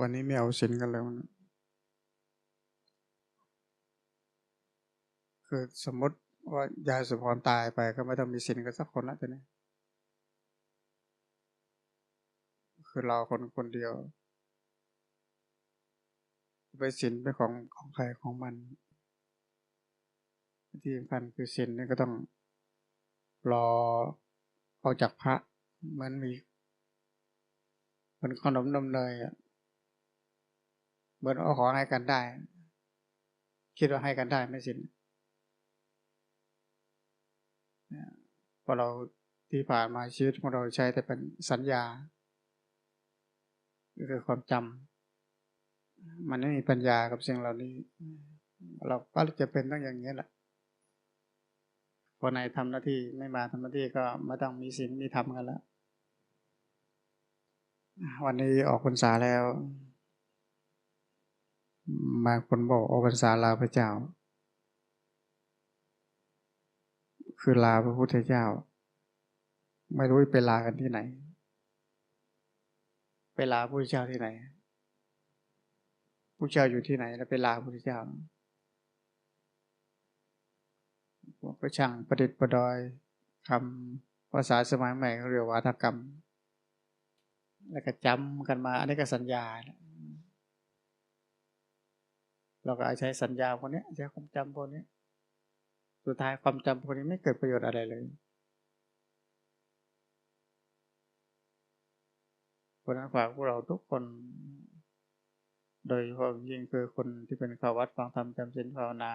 วันนี้ไม่เอาสินกันเลยวันคือสมมติว่ายายสุพรตายไปก็ไม่ต้องมีสินกันสักคนละตอนนี้คือเราคนคนเดียวไปสินเป็นของของใครของมัน ที่สำคัญคือสินนี่ก็ต้องรอออกจากพระเหมือนมีเหมือนขนมนมเนยอะ เหมือนเอาของให้กันได้ คิดว่าให้กันได้ไม่สินพอเราที่ผ่านมาชีวิตของเราใช้แต่เป็นสัญญาคือความจำมันไม่มีปัญญากับสิ่งเหล่านี้ เราก็จะเป็นต้องอย่างนี้แหละพอในทำหน้าที่ไม่มาทำหน้าที่ก็ไม่ต้องมีศีลมีธรรมกันแล้ววันนี้ออกพรรษาแล้ว บางคนบอกออกพรรษาลาพระเจ้า คือลาพระพุทธเจ้า ไม่รู้ไปลากันที่ไหน ไปลาพระพุทธเจ้าที่ไหนพระเจ้าอยู่ที่ไหน แล้วไปลาพระพุทธเจ้าก็ช่างประดิษฐ์ประดอยคำภาษาสมัยใหม่เรียกวัฒกรรม แล้วก็จำกันมา อันนี้ก็สัญญา เราก็ใช้สัญญาพวกนี้ใช้ความจำพวกนี้สุดท้ายความจำพวกนี้ไม่เกิดประโยชน์อะไรเลยเพราะนั้นฝากพวกเราทุกคน โดยเฉพาะยิ่งคือคนที่เป็นข้าววัดฟังธรรมจำศีลภาวนา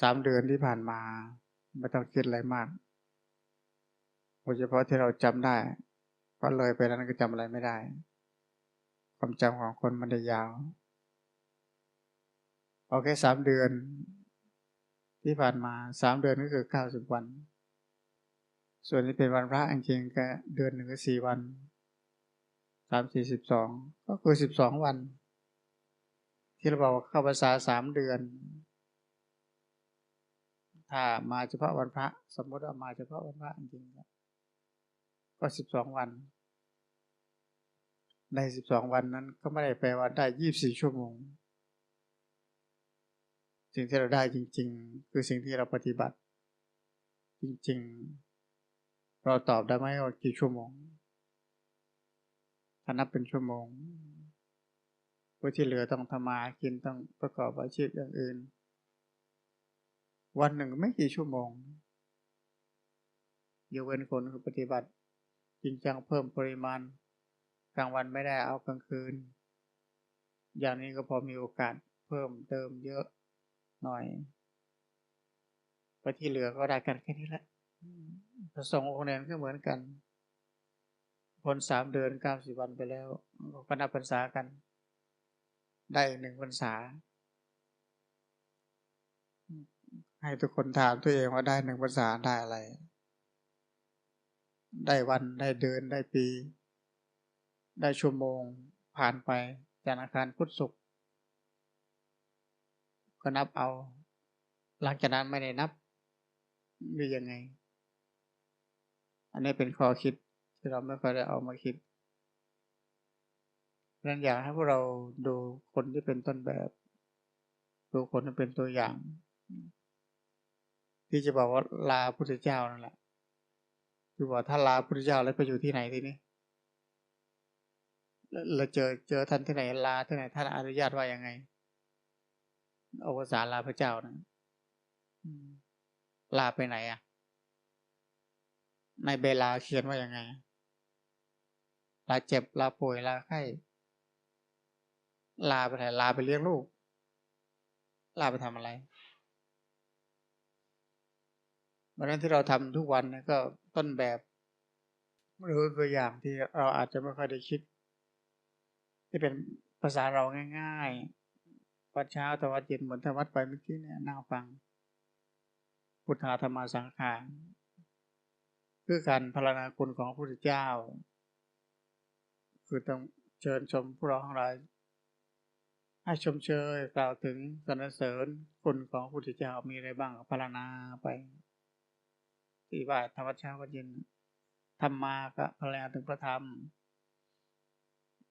สามเดือนที่ผ่านมาไม่ต้องคิดอะไรมากโดยเฉพาะที่เราจำได้ก็เลยไปนั้นก็จำอะไรไม่ได้ ความจำของคนมันได้ยาว โอเคสามเดือนที่ผ่านมาสามเดือนก็คือเก้าสิบวัน ส่วนที่เป็นวันพระจริงๆก็เดือนหนึ่งก็สี่วันสามสี่สิบสองก็คือสิบสองวัน ที่เราบอกเข้าภาษาสามเดือน ถ้ามาเฉพาะวันพระ สมมติว่ามาเฉพาะวันพระจริงๆก็สิบสองวัน ในสิบสองวันนั้นก็ไม่ได้แปลว่าได้ยี่บสี่ชั่วโมง สิ่งที่เราได้จริง ๆ คือสิ่งที่เราปฏิบัติ จริง ๆ เราตอบได้ไหมว่ากี่ชั่วโมงถ้านับเป็นชั่วโมงเพื่อที่เหลือต้องทำมากินต้องประกอบอาชีพอย่างอื่น วันหนึ่งไม่กี่ชั่วโมงยกเว้นคนคือปฏิบัติ จริงจังเพิ่มปริมาณ กลางวันไม่ได้เอากลางคืน อย่างนี้ก็พอมีโอกาสเพิ่มเติมเยอะ หน่อยไปที่เหลือก็ได้กันแค่นี้แหละประสงค์องค์เนนก็เหมือนกันพ้นสามเดือนเก้าสิบวันไปแล้วก็นับพรรษากัน ได้หนึ่งพรรษา ให้ทุกคนถามตัวเองว่าได้หนึ่งภาษาได้อะไร ได้วันได้เดือนได้ปี ได้ชั่วโมงผ่านไปจากอาคารพุทธสุข ก็นับเอา หลังจากนั้นไม่ได้นับหรือยังไง อันนี้เป็นข้อคิดที่เราไม่ค่อยได้เอามาคิดนั่นอยากให้พวกเราดูคนที่เป็นต้นแบบ ดูคนที่เป็นตัวอย่าง ที่จะบอกว่าลาพุทธเจ้านั่นแหละคือว่าถ้าลาพุทธเจ้าแล้วไปอยู่ที่ไหนทีนี้เราเจอเจอท่านที่ไหนลาที่ไหนท่านอนุญาตว่ายังไง อวสารลาพระเจ้านะลาไปไหนอะในเบลาเขียนว่ายังไง ลาเจ็บลาป่วยลาไข้ลาไปไหนลาไปเลี้ยงลูก ลาไปทำอะไรวันนั้นที่เราทำทุกวันนะก็ต้นแบบหรือตัวอย่างที่เราอาจจะไม่ค่อยได้คิด ที่เป็นภาษาเราง่ายๆ วัดเช้าตะวันเย็นเหมือนทวัดไปเมื่อกี้เนี่ยนั่งฟัง พุทธาธรรมสังขารคือการพารณาคุณของพระพุทธเจ้า คือต้องเชิญชมพวกเราทั้งหลายให้ชมเชยกล่าวถึงสรรเสริญคุณของพระพุทธเจ้ามีอะไรบ้างพารณาไปที่ว่าธรรมชาติวันเย็นธรรมาก็พลาถึงพระธรรม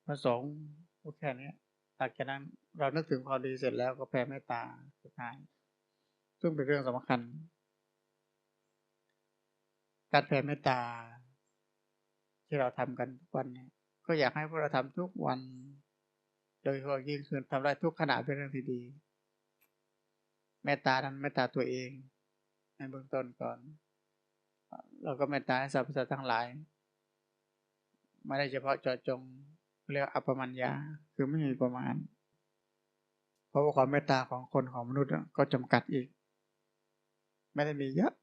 พระสงฆ์พูดแค่นี้ หลังจากนั้นเรานึกถึงความดีเสร็จแล้วก็แผ่เมตตาสุดท้าย ซึ่งเป็นเรื่องสำคัญ การแผ่เมตตา ที่เราทำกันทุกวันเนี่ยก็อยากให้พวกเราทำทุกวัน โดยเฉพาะยิ่งคือทำได้ทุกขณะเป็นเรื่องที่ดี เมตตานั้นเมตตาตัวเอง ในเบื้องต้นก่อน เราก็เมตตาให้สรรพสัตว์ทั้งหลาย ไม่ได้เฉพาะเจาะจง เรียกอัปปมัญญาคือไม่มีประมาณ เพราะว่าความเมตตาของคนของมนุษย์ก็จำกัดอีก ไม่ได้มีเยอะ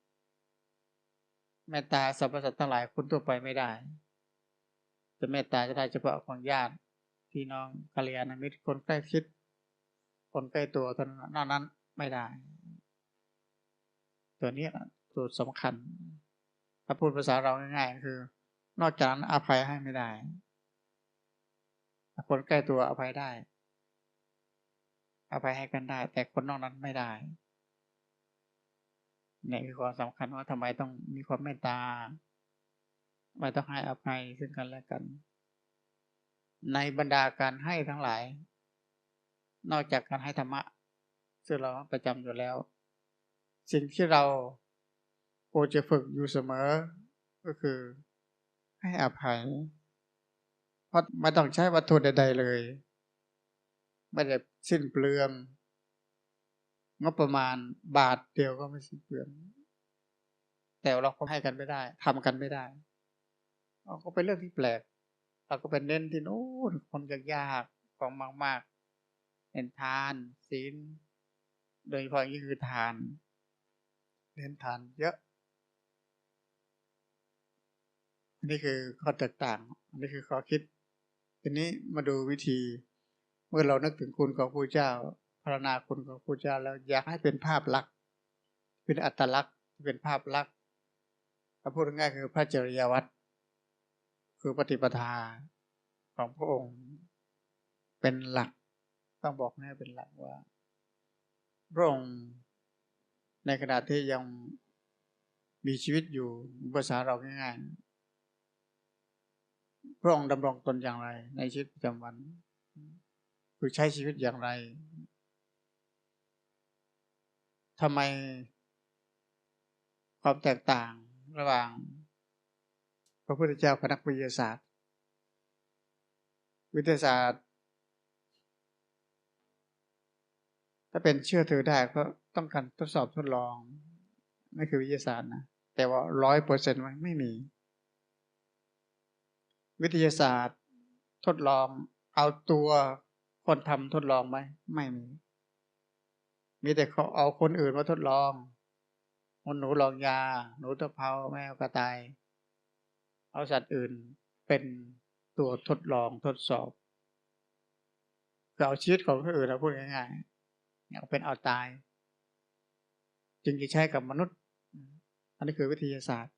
เมตตาสรรพสัตว์ทั้งหลายคนทั่วไปไม่ได้ จะเมตตาจะได้เฉพาะของญาติพี่น้องกัลยาณมิตรคนใกล้ชิด คนใกล้ตัวเท่านั้นนอกนั้นไม่ได้ ตัวนี้ตัวสำคัญ ถ้าพูดภาษาเราง่ายๆคือ นอกจากนั้นอภัยให้ไม่ได้ คนใกล้ตัวอภัยได้ อภัยให้กันได้ แต่คนนอกนั้นไม่ได้เนี่ยคือความสำคัญว่าทำไมต้องมีความเมตตาไม่ต้องให้อภัยซึ่งกันและกัน ในบรรดาการให้ทั้งหลาย นอกจากการให้ธรรมะ ซึ่งเราประจำอยู่แล้ว สิ่งที่เราโอจะฝึกอยู่เสมอ ก็คือให้อภัย ราะไม่ต้องใช้วัตถุใดๆเลย ไม่ได้สิ้นเปลืองงบประมาณบาทเดียวก็ไม่สิ้นเปลือง แต่เราก็ให้กันไม่ได้ทำกันไม่ได้เราก็เป็นเรื่องที่แปลก เราก็เป็นเน้นที่โน้นคนยากๆของมากๆเน้นทานศีลโดยเฉพาะนี่คือทานเน้นทานเยอะอันนี้คือข้อแตกต่างอันนี้คือข้อคิด ทีนี้มาดูวิธี เมื่อเรานึกถึงคุณของพระเจ้าพารณาคุณของพระเจ้าแล้วอยากให้เป็นภาพลักษณ์ เป็นอัตลักษณ์เป็นภาพลักษณ์ถ้าพูดง่ายคือพระจริยวัตรคือปฏิปทาของพระองค์เป็นหลัก ต้องบอกให้เป็นหลักว่าพระองค์ในขณะที่ยังมีชีวิตอยู่ภาษาเราง่าย พระองค์ดำรงตนอย่างไร ในชีวิตประจำวัน คือใช้ชีวิตอย่างไรทำไมความแตกต่างระหว่าง พระพุทธเจ้ากับนักวิทยาศาสตร์ วิทยาศาสตร์ ถ้าเป็นเชื่อถือได้ก็ต้องการทดสอบทดลองนั่นคือวิทยาศาสตร์นะแต่ว่าร้อยเปอร์เซ็นต์ไม่มี วิทยาศาสตร์ ทดลอง เอาตัวคนทำทดลองไหมไม่มี มีแต่เขาเอาคนอื่นมาทดลองคนหนูลองยา หนูตะเภาแมวกระต่าย เอาสัตว์อื่นเป็นตัวทดลองทดสอบเอาชีวิตของคนอื่นเราพูดง่ายๆเอาเป็นเอาตาย จึงจะใช้กับมนุษย์ อันนี้คือวิทยาศาสตร์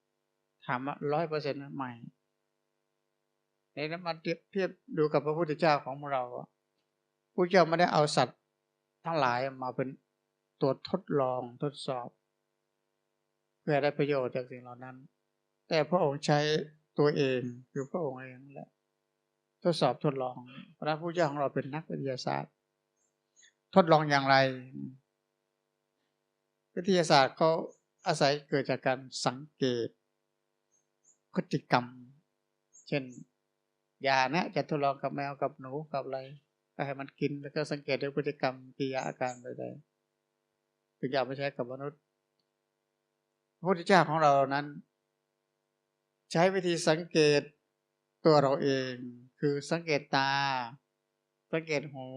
ถามว่าร้อยเปอร์เซ็นต์ใหม่ นนั้นมาเทียบดูกับพระพุทธเจ้าของเราพระเจ้าไม่ได้เอาสัตว์ทั้งหลายมาเป็นตัวทดลองทดสอบ เพื่อได้ประโยชน์จากสิ่งเหล่านั้น แต่พระองค์ใช้ตัวเองคือพระองค์เองแหละทดสอบทดลองพระพุทธเจ้าของเราเป็นนักวิทยาศาสตร์ ทดลองอย่างไร วิทยาศาสตร์เขาอาศัยเกิดจากการสังเกตพฤติกรรม เช่น ยานะ จะทดลองกับแมวกับหนูกับอะไรก็ให้มันกินแล้วก็สังเกตด้วยพฤติกรรมกิริยาอาการใดๆถึงจะเอาไปใช้กับมนุษย์พระพุทธเจ้าของเรานั้น ใช้วิธีสังเกตตัวเราเอง คือสังเกตตา สังเกตหู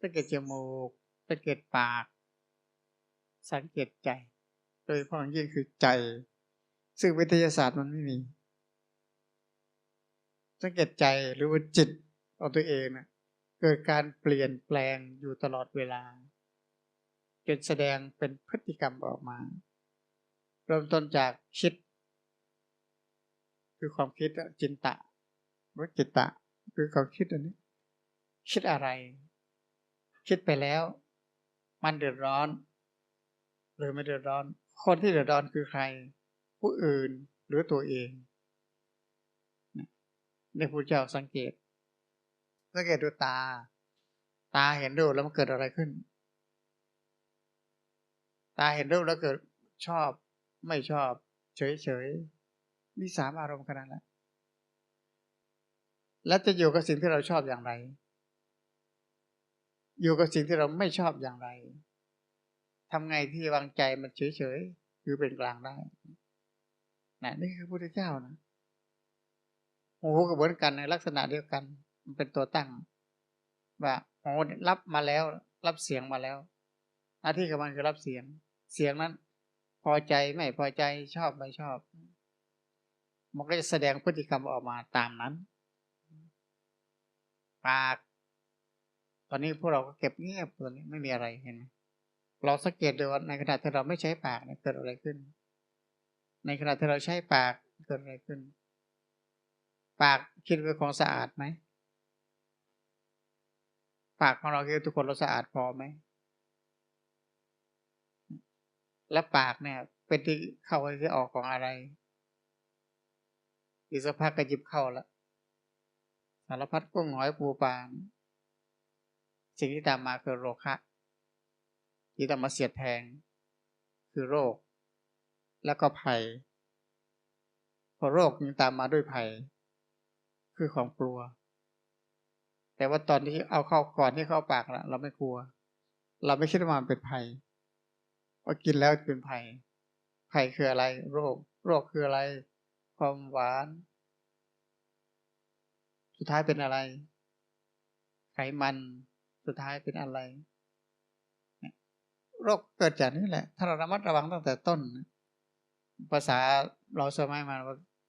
สังเกตจมูก สังเกตปาก สังเกตใจ โดยพ้องยิ่งคือใจ ซึ่งวิทยาศาสตร์มันไม่มี สังเกตใจหรือว่าจิตของตัวเองนะเกิดการเปลี่ยนแปลงอยู่ตลอดเวลาจนแสดงเป็นพฤติกรรมออกมา เริ่มต้นจากคิด คือความคิดจินตะวิจิตตะ คือความคิดอันนี้ คิดอะไร คิดไปแล้ว มันเดือดร้อน หรือไม่เดือดร้อน คนที่เดือดร้อนคือใคร ผู้อื่นหรือตัวเอง ในพระเจ้าสังเกต สังเกตดูตา ตาเห็นรูปแล้วมันเกิดอะไรขึ้น ตาเห็นรูปแล้วเกิดชอบไม่ชอบ เฉยเฉยมีสามอารมณ์ขนาดนั้นแล้วจะอยู่กับสิ่งที่เราชอบอย่างไร อยู่กับสิ่งที่เราไม่ชอบอย่างไรทำไงที่วางใจมันเฉยเฉยคือเป็นกลางได้นะนี่คือพระพุทธเจ้านะ หูก็เหมือนกันในลักษณะเดียวกัน มันเป็นตัวตั้ง ว่าหูรับมาแล้ว รับเสียงมาแล้ว หน้าที่ของมันคือรับเสียง เสียงนั้น พอใจไม่พอใจชอบไม่ชอบ มันก็จะแสดงพฤติกรรมออกมาตามนั้น ปาก ตอนนี้พวกเราก็เก็บเงียบตัวนี้ไม่มีอะไรเห็นไหมเราสังเกตดูว่าในขณะที่เราไม่ใช้ปากเกิดอะไรขึ้น ในขณะที่เราใช้ปากเกิดอะไรขึ้น ปากคิดเป็นของสะอาดไหม ปากของเราคิดทุกคนเราสะอาดพอไหม และปากเนี่ย เป็นที่เข้าที่ออกของอะไรอีกสักพักก็จิบเข้าแล้วสารพัดกุ้งหอยปูปลาสิ่งที่ตามมาคือโรคะที่ต้องมาเสียดแทง คือโรค แล้วก็ภัยพอโรคยังตามมาด้วยภัย คือของกลัว แต่ว่าตอนที่เอาเข้าก่อนที่เข้าปากแล้วเราไม่กลัว เราไม่คิดว่ามันเป็นภัยพอกินแล้วเป็นภัยภัยคืออะไร โรค โรคคืออะไร ความหวาน สุดท้ายเป็นอะไร ไขมัน สุดท้ายเป็นอะไร โรคเกิดจากนี่แหละ ถ้าเราระมัดระวังตั้งแต่ต้น ภาษาเราสมัยมา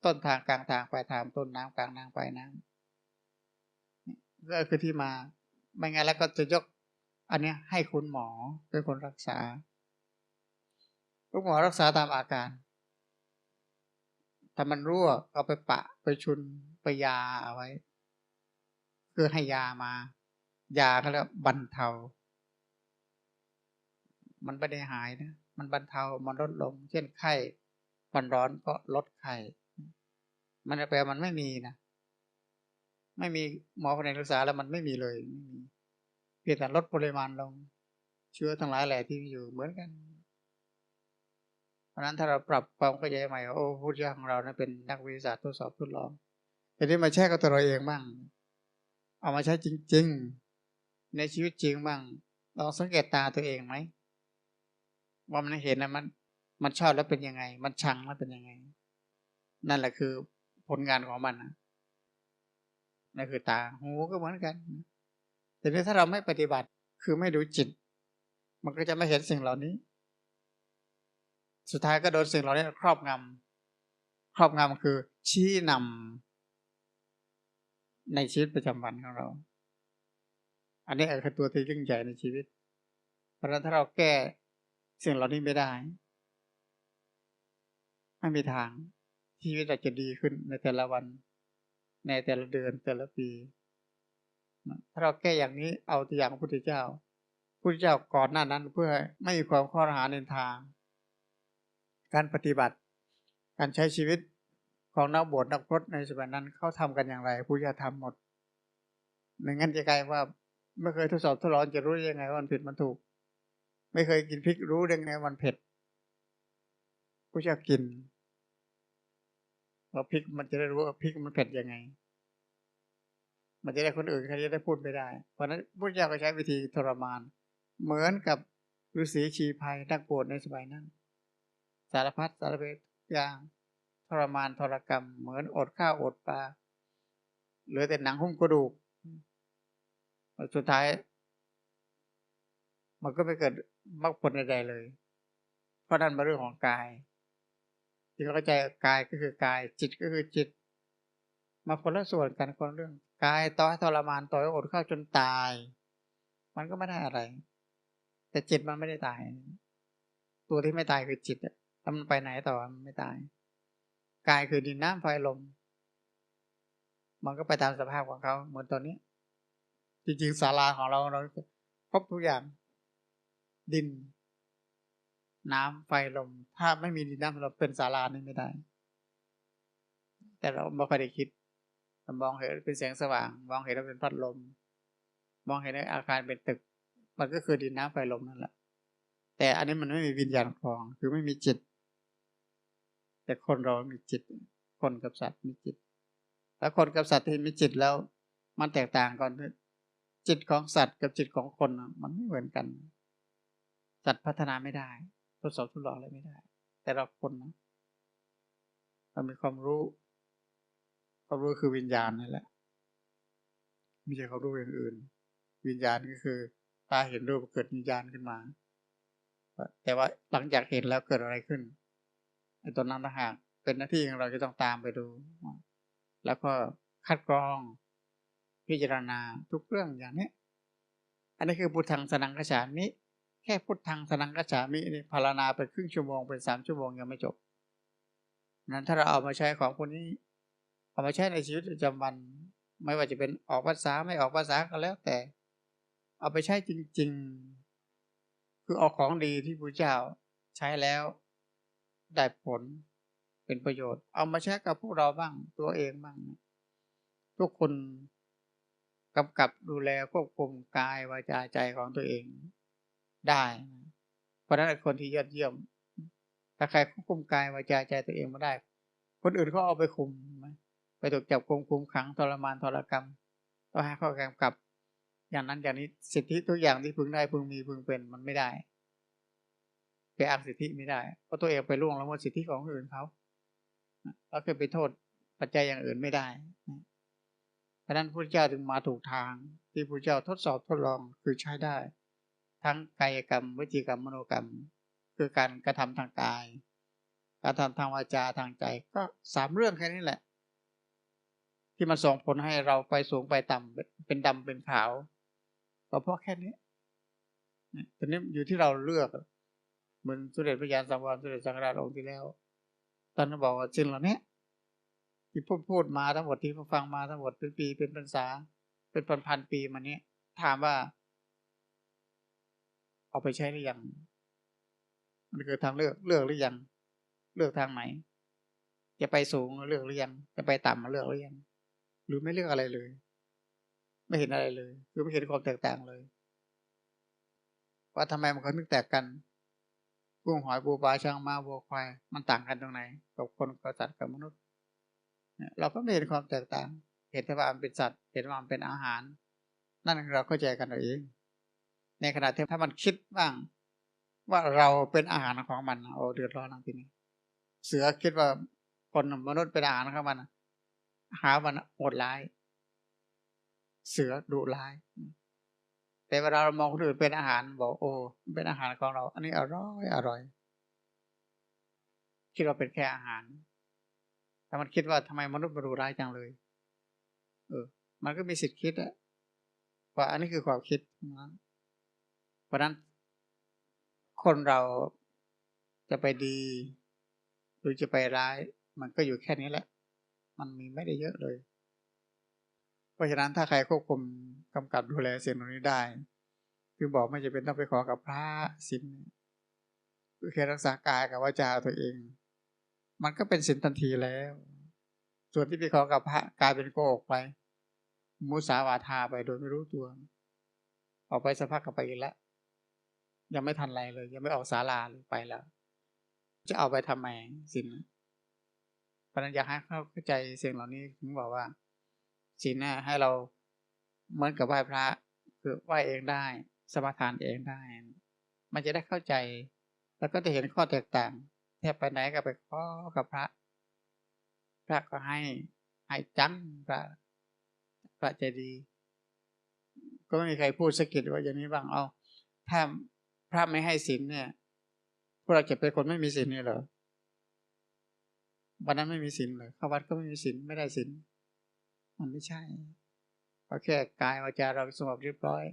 ต้นทางกลางทางปลายทางต้นน้ำกลางน้ำปลายน้ำก็คือที่มา ไม่งั้นแล้วก็จะยก อันเนี้ยให้คุณหมอเป็นคนรักษาลูกหมอรักษาตามอาการ ถ้ามันรั่วเอาไปปะไปชุนไปยาเอาไว้ คือให้ยามา ยาก็แล้วบรรเทา มันไม่ได้หายนะ มันบรรเทา มันลดลง เช่นไข้มันร้อนก็ลดไข้ มันแปลมันไม่มีนะไม่มีหมอคนไหนรักษาแล้วมันไม่มีเลยไม่มีเพียงแต่ลดปริมาณลง เชื้อทั้งหลายแหละที่อยู่เหมือนกัน เพราะนั้นถ้าเราปรับความเข้าใจใหม่โอ้พุทธเจ้าของเรานะเป็นนักวิทยาศาสตร์ทดสอบทดลองแต่นี้มาแช่กับตัวเราเองบ้าง เอามาใช้จริง ๆ ในชีวิตจริงบ้างลองสังเกตตาตัวเองไหมว่ามันเห็นนะมัน มันชอบแล้วเป็นยังไง มันชังแล้วเป็นยังไง นั่นแหละคือ ผลงานของมันนะนั่นคือตาหูก็เหมือนกัน แต่นี้ถ้าเราไม่ปฏิบัติคือไม่ดูจิต มันก็จะไม่เห็นสิ่งเหล่านี้ สุดท้ายก็โดนสิ่งเหล่านี้ครอบงำครอบงำคือชี้นำในชีวิตประจำวันของเรา อันนี้คือตัวที่ยิ่งใหญ่ในชีวิต เพราะฉะนั้นถ้าเราแก้สิ่งเหล่านี้ไม่ได้ ไม่มีทาง ชีวิตเราจะดีขึ้นในแต่ละวัน ในแต่ละเดือนแต่ละปีถ้าเราแก้อย่างนี้เอาตัวอย่างพระพุทธเจ้าพระพุทธเจ้าก่อนหน้านั้นเพื่อไม่มีความข้อหาในทาง การปฏิบัติ การใช้ชีวิตของนักบวชนักพรตในสมัยนั้นเขาทำกันอย่างไรพุทธเจ้าทำหมดไม่งั้นจะกลายว่าไม่เคยทดสอบทดลองจะรู้ยังไงว่ามันผิดมันถูก ไม่เคยกินพริกรู้ได้ไงมันเผ็ดกูจะกิน ว่าพริกมันจะได้รู้ว่าพริกมันเผ็ดยังไง มันจะได้คนอื่นเขาจะได้พูดไม่ได้ เพราะนั้นพระเจ้าก็ใช้วิธีทรมาน เหมือนกับฤาษีชีภัยนักโบสถ์ในสมัยนั้น สารพัดสารเพอย่างทรมานทรกรรม เหมือนอดข้าวอดปลาเหลือแต่หนังหุ้มกระดูกสุดท้าย มันก็ไม่เกิดมรรคผลใดๆเลย เพราะนั่นมาเรื่องของกาย ที่เข้าใจกายก็คือกาย จิตก็คือจิต มาคนละส่วนกันคนเรื่องกายต่อให้ทรมานต่อให้อดข้าวจนตาย มันก็ไม่ได้อะไร แต่จิตมันไม่ได้ตาย ตัวที่ไม่ตายคือจิตอะถ้ามันไปไหนต่อมันไม่ตายกายคือดินน้ำไฟลมมันก็ไปตามสภาพของเขาเหมือนตอนนี้ จริงๆศาลาของเราเราครบทุกอย่าง ดิน น้ำไฟลม ถ้าไม่มีดินน้ำเราเป็นศาลานี่ไม่ได้ แต่เราไม่ค่อยได้คิดมองเห็นเป็นแสงสว่าง มองเห็นว่าเป็นพัดลม มองเห็นในอาคารเป็นตึก มันก็คือดินน้ำไฟลมนั่นแหละ แต่อันนี้มันไม่มีวิญญาณครอง คือไม่มีจิต แต่คนเรามีจิต คนกับสัตว์มีจิต แล้วคนกับสัตว์ที่มีจิตแล้ว มันแตกต่างกันจิตของสัตว์กับจิตของคนมันไม่เหมือนกัน สัตว์พัฒนาไม่ได้ ทดสอบทดลองอะไรไม่ได้ แต่เราคนนะเรามีความรู้ ความรู้คือวิญญาณนั่นแหละไม่ใช่ความรู้อย่างอื่น วิญญาณก็คือตาเห็นรูปเกิดวิญญาณขึ้นมา แต่ว่าหลังจากเห็นแล้วเกิดอะไรขึ้นไอ้ตอนนั้นนะหากเป็นหน้าที่ของเราจะต้องตามไปดู แล้วก็คัดกรอง พิจารณาทุกเรื่องอย่างนี้ อันนี้คือพุทธังสนังกระฉามิ แค่พุทธังสนังกระฉามินี่พารณาไปครึ่งชั่วโมงเป็นสามชั่วโมงยังไม่จบ นั้นถ้าเราเอามาใช้ของคนนี้ เอามาใช้ในชีวิตประจำวัน ไม่ว่าจะเป็นออกภาษาไม่ออกภาษาก็แล้วแต่ เอาไปใช้จริง ๆ คือเอาของดีที่พระเจ้าใช้แล้ว ได้ผลเป็นประโยชน์ เอามาใช้กับพวกเราบ้างตัวเองบ้าง ทุกคนกำกับดูแลควบคุมกายวาจาใจของตัวเอง ได้ เพราะนั้นคนที่ยอดเยี่ยม ถ้าใครควบคุมกายวาจาใจตัวเองมาได้ คนอื่นเขาเอาไปคุม ไปถูกจับคุมคุมขังทรมานทรกรรมต้องให้ข้อกำกับ อย่างนั้นอย่างนี้สิทธิทุกอย่างที่พึงได้พึงมีพึงเป็นมันไม่ได้ไปอ้างสิทธิไม่ได้เพราะตัวเองไปล่วงละเมิดสิทธิของคนอื่นเขาแล้วก็ไปโทษปัจจัยอย่างอื่นไม่ได้เพราะนั้นพระเจ้าจึงมาถูกทางที่พระเจ้าทดสอบทดลองคือใช้ได้ ทั้งกายกรรมวิจิกรรมมโนกรรม คือการกระทำทางกายการทำทางวาจาทางใจก็สามเรื่องแค่นี้แหละ ที่มันส่งผลให้เราไปสูงไปต่ำเป็นดำเป็นขาวก็เพราะแค่นี้ตอนนี้อยู่ที่เราเลือกเหมือนสุเด็จพระยานสังวรสุเด็จสังฆราชองค์ที่แล้วตอนนั้นบอกว่าสิ่งเหล่านี้ที่พูดพูดมาทั้งหมดที่ฟังมาทั้งหมดเป็นปีเป็นพรรษาเป็นพันพันปีมานี้ถามว่า เอาไปใช้หรือยัง มันคือทางเลือกเลือกหรือยัง เลือกทางไหน จะไปสูงเลือกหรือยัง จะไปต่ำมาเลือกหรือยัง หรือไม่เลือกอะไรเลย ไม่เห็นอะไรเลย คือไม่เห็นความแตกต่างเลย ว่าทำไมมันเขาถึงแตกกันกุ้งหอยปูปลาช่างมาวัวควายมันต่างกันตรงไหนกับคนกับสัตว์กับมนุษย์เราก็ไม่เห็นความแตกต่าง เห็นว่ามันเป็นสัตว์ เห็นว่ามันเป็นอาหาร นั่นเราเข้าใจกันเอง ในขณะที่ถ้ามันคิดบ้าง ว่าเราเป็นอาหารของมันโอ้เดือดร้อนนะทีนี้ เสือคิดว่าคนมนุษย์เป็นอาหารของมันหามันโหดร้าย เสือดุร้าย แต่เวลาเรามองคนอื่นเป็นอาหารบอกโอ้เป็นอาหารของเรา อันนี้อร่อยอร่อยคิดว่าเป็นแค่อาหาร แต่มันคิดว่าทำไมมนุษย์มาดูร้ายจังเลย เออ มันก็มีสิทธิ์คิดอะว่าอันนี้คือความคิดนะ เพราะนั้นคนเราจะไปดี หรือจะไปร้าย มันก็อยู่แค่นี้แหละ มันมีไม่ได้เยอะเลย เพราะฉะนั้นถ้าใครควบคุมกำกับดูแลสิ่งเหล่านี้ได้ คือบอกไม่จะเป็นต้องไปขอกับพระสินคือแค่รักษากายกับวาจาตัวเอง มันก็เป็นสินทันทีแล้ว ส่วนที่ไปขอกับพระกลายเป็นโกหกไป มุสาวาทาไปโดยไม่รู้ตัว ออกไปสักพักก็ไปอีกแล้ว ยังไม่ทันไรเลย ยังไม่ออกศาลาเลยไปแล้ว จะเอาไปทำไมสินเพราะนั้นอยากให้เข้าใจสิ่งเหล่านี้ถึงบอกว่าสินน่ะให้เราเหมือนกับไหว้พระ คือไหว้เองได้ สมาทานเองได้ มันจะได้เข้าใจ แล้วก็จะเห็นข้อแตกต่างแทบไปไหนก็ไปขอกับพระ พระก็ให้ให้จังพระพระใจดี ก็ไม่มีใครพูดสกิดว่าอย่างนี้บ้างเอาถ้า พระไม่ให้ศีลเนี่ยพวกเราจะเป็นคนไม่มีศีลนี่เหรอวันนั้นไม่มีศีลเลยเข้าวัดก็ไม่มีศีลไม่ได้ศีลมันไม่ใช่เพราะแค่กายวาจาเราสงบเรียบร้อย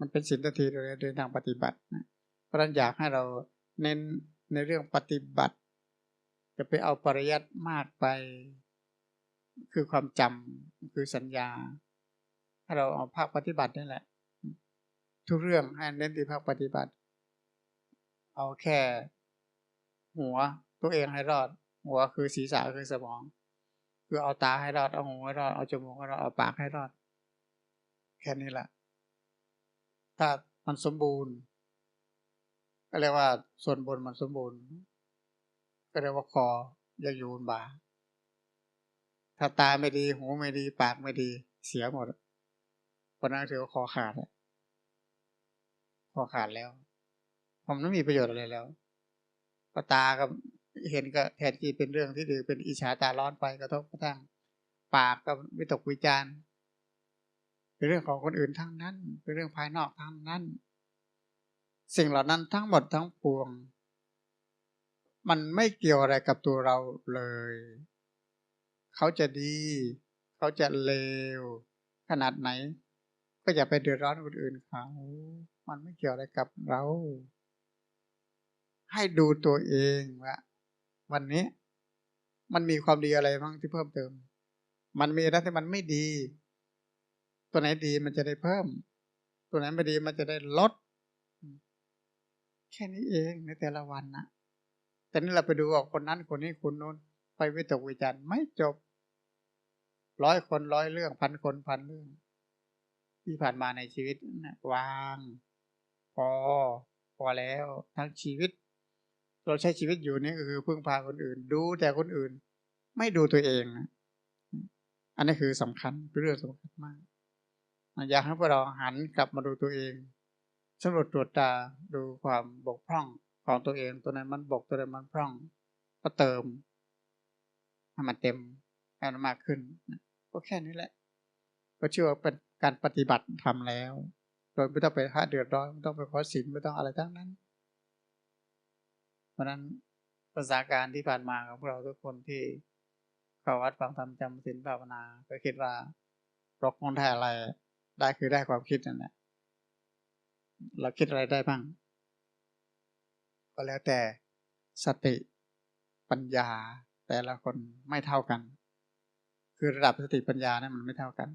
มันเป็นศีลทันทีโดยโดยทางปฏิบัตินะเพราะนั้นอยากให้เราเน้นในเรื่องปฏิบัติ จะไปเอาปริยัติมากไป คือความจำคือสัญญา ถ้าเราเอาภาคปฏิบัตินี่แหละ ทุกเรื่องให้เน้นที่ภาคปฏิบัติ เอาแค่ หัวตัวเองให้รอด หัวคือศีรษะคือสมอง คือเอาตาให้รอดเอาหูให้รอดเอาจมูกให้รอดเอาปากให้รอด แค่นี้แหละถ้ามันสมบูรณ์ ก็เรียกว่าส่วนบนมันสมบูรณ์ ก็เรียกว่าคอยังอยู่บนบ่าถ้าตาไม่ดี หูไม่ดี ปากไม่ดี เสียหมดเพราะนั้นถือว่าคอขาด คอขาดแล้วผมไม่มีประโยชน์อะไรแล้วก็ตาก็เห็นก็แทนที่เป็นเรื่องที่ดีเป็นอิจฉาตาร้อนไปกระทบกระทั่งปากก็วิตกวิจารณ์เป็นเรื่องของคนอื่นทั้งนั้น เป็นเรื่องภายนอกทั้งนั้น สิ่งเหล่านั้นทั้งหมดทั้งปวง มันไม่เกี่ยวอะไรกับตัวเราเลย เขาจะดี เขาจะเลว ขนาดไหน ก็อย่าไปเดือดร้อนคนอื่นเขา มันไม่เกี่ยวอะไรกับเรา ให้ดูตัวเองว่าวันนี้ มันมีความดีอะไรบ้างที่เพิ่มเติม มันมีอะไรที่มันไม่ดี ตัวไหนดีมันจะได้เพิ่ม ตัวไหนไม่ดีมันจะได้ลด แค่นี้เองในแต่ละวันนะแต่นี่เราไปดูว่าคนนั้นคนนี้คนนู้นไปวิตกวิจารณ์ไม่จบร้อยคนร้อยเรื่องพันคนพันเรื่อง ที่ผ่านมาในชีวิตนะวาง พอพอแล้วทั้งชีวิต เราใช้ชีวิตอยู่นี่ก็คือพึ่งพาคนอื่น ดูแต่คนอื่น ไม่ดูตัวเองนะอันนี้คือสำคัญเป็นเรื่องสำคัญมากอยากให้พวกเราหันกลับมาดูตัวเองสำรวจตรวจตาดูความบกพร่องของตัวเองตัวไหนมันบกตัวไหนมันพร่อง ก็เติมให้มันเต็มให้มันมากขึ้นก็แค่นี้แหละ ก็เชื่อว่าเป็นการปฏิบัติทำแล้ว โดยไม่ต้องไปหาเดือดร้อนไม่ต้องไปขอสินไม่ต้องอะไรทั้งนั้น เพราะนั้นภาษาการที่ผ่านมาของพวกเราทุกคนที่เข้าวัดฟังธรรมจำศีลภาวนา ก็คิดว่าเราคงได้อะไร ได้คือได้ความคิดนั่นแหละเราคิดอะไรได้บ้าง ก็แล้วแต่สติปัญญาแต่ละคนไม่เท่ากัน คือระดับสติปัญญานะั้นมันไม่เท่ากัน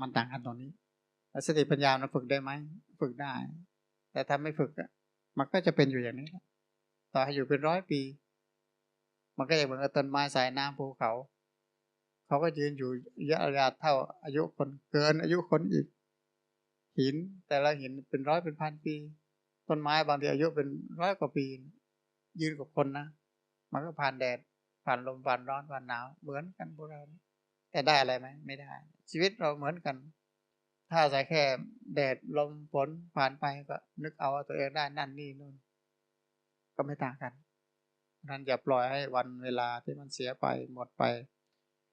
มันต่างกันตรงนี้สติปัญญามันฝึกได้ไหมฝึกได้ แต่ถ้าไม่ฝึกอะมันก็จะเป็นอยู่อย่างนี้ต่อให้อยู่เป็นร้อยปี มันก็จะเหมือนกับต้นไม้สายน้ำภูเขา เขาก็ยืนอยู่ระยะเท่าอายุคนเกินอายุคนอีก หินแต่ละหินเป็นร้อยเป็นพันปี ต้นไม้บางทีอายุเป็นร้อยกว่าปี ยืนกับคนนะมันก็ผ่านแดดผ่านลมผ่านร้อนผ่านหนาวเหมือนกันพวกเรา แต่ได้อะไรไหมไม่ได้ ชีวิตเราเหมือนกัน ถ้าใส่แค่แดดลมฝนผ่านไปก็นึกเอาตัวเองได้นั่นนี่นู่นก็ไม่ต่างกันนั้นอย่าปล่อยให้วันเวลาที่มันเสียไปหมดไป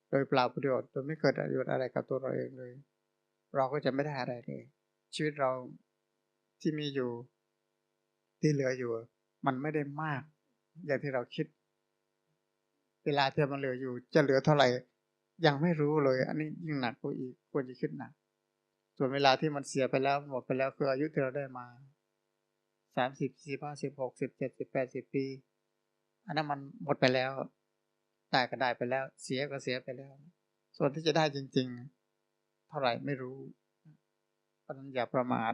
โดยเปล่าประโยชน์โดยไม่เกิดประโยชน์อะไรกับตัวเราเองเลย เราก็จะไม่ได้อะไรเลย ชีวิตเราที่มีอยู่ที่เหลืออยู่ มันไม่ได้มาก อย่างที่เราคิด เวลาที่มันเหลืออยู่ จะเหลือเท่าไหร่ ยังไม่รู้เลย อันนี้ยิ่งหนักกว่าอีกควรจะคิดหนัก ส่วนเวลาที่มันเสียไปแล้วหมดไปแล้วคืออายุที่เราได้มาสามสิบสี่ห้าสิบหกสิบเจ็ดสิบแปดสิบปี อันนั้นมันหมดไปแล้วได้ก็ได้ไปแล้ว เสียก็เสียไปแล้ว ส่วนที่จะได้จริง ๆ เท่าไหร่ไม่รู้เพราะนั้นอย่าประมาท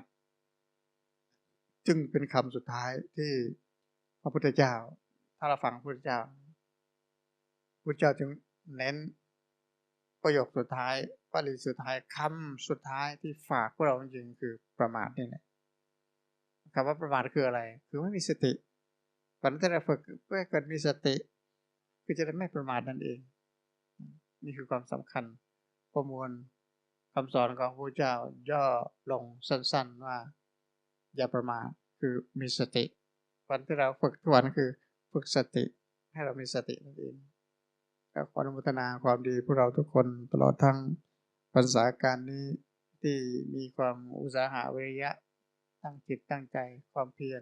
จึงเป็นคำสุดท้ายที่พระพุทธเจ้า ถ้าเราฟังพระพุทธเจ้าพระพุทธเจ้าจึงเน้น ประโยคสุดท้ายปริสุดท้ายคำสุดท้ายที่ฝากพวกเราจริงคือประมาทนี่แหละคำว่าประมาทคืออะไร คือไม่มีสติก่อนที่เราฝึกเพื่อเกิดมีสติ คือจะได้ไม่ประมาทนั่นเอง นี่คือความสำคัญ ประมวลคำสอนของพระเจ้าย่อลงสั้นๆว่า อย่าประมาทคือมีสติวันที่เราฝึกทุกวันคือฝึกสติ ให้เรามีสตินั่นเอง ก็ขออนุโมทนาความดีพวกเราทุกคนตลอดทั้งภาษาการนี้ที่มีความอุตสาหะวิริยะ ตั้งจิตตั้งใจความเพียร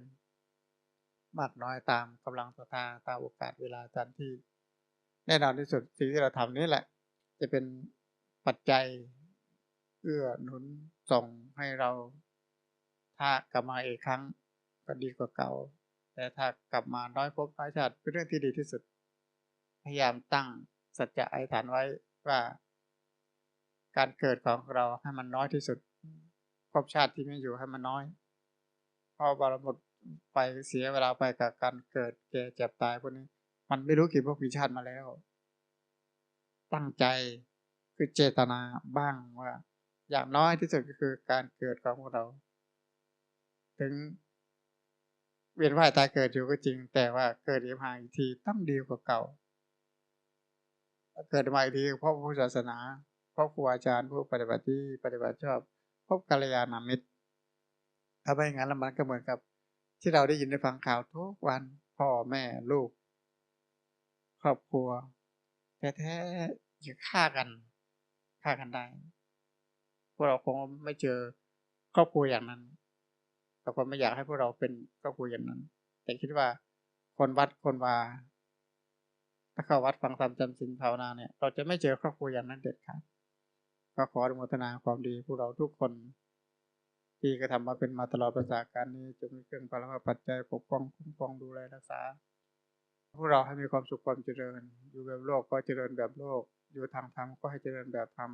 มากน้อยตามกำลังศรัทธาตามโอกาสเวลาตามที่ แน่นอนที่สุดสิ่งที่เราทำนี้แหละ จะเป็นปัจจัยเอื้อหนุนส่งให้เรา ถ้ากลับมาอีกครั้งก็ดีกว่าเก่า แต่ถ้ากลับมาน้อยพบน้อยชาติเป็นเรื่องที่ดีที่สุด พยายามตั้งสัจจะอธิษฐานไว้ว่า การเกิดของเราให้มันน้อยที่สุดภพชาติที่ไม่อยู่ให้มันน้อยพอบารหมดไปเสียเวลาไปกับการเกิดแก่เจ็บตายพวกนี้ มันไม่รู้กี่ภพกี่ชาติมาแล้ว ตั้งใจคือเจตนาบ้างว่า อย่างน้อยที่สุดก็คือการเกิดของพวกเรา ถึงเวียนว่ายตายเกิดอยู่ก็จริง แต่ว่าเกิดอีกหาอีกทีต้องดีกว่าเก่า เกิดมาอีกทีเพราะผู้ศาสนาเพราะครูอาจารย์ผู้ปฏิบัติที่ปฏิบัติชอบพบกัลยาณมิตร ถ้าไม่งั้นแล้วมันก็เหมือนกับ ที่เราได้ยินได้ฟังข่าวทุกวันพ่อแม่ลูก ครอบครัวแท้ๆอย่ฆ่ากันฆ่ากันได้พวกเราคงไม่เจอครอบครัวอย่างนั้นเราก็ไม่อยากให้พวกเราเป็นครอบครัวอย่างนั้น แต่คิดว่าคนวัดคนวา ถ้าเข้าวัดฟังธรรมจำศีลภาวนาเนี่ย เราจะไม่เจอครอบครัวอย่างนั้นเด็ดขาดก็ขออนุโมทนาความดีพวกเราทุกคน ที่กระทำมาเป็นมาตลอดประสาการนี้จงมีเครื่องพลังปัจจัยปกป้องคุ้มครองดูแลรักษาพวกเราให้มีความสุขความเจริญ อยู่แบบโลกก็เจริญแบบโลก อยู่ทางธรรมก็ให้เจริญแบบธรรม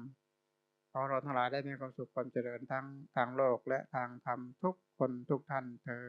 ขอเราทั้งหลายได้มีความสุขความเจริญทั้งทางโลกและทางธรรมทุกคนทุกท่านเทอ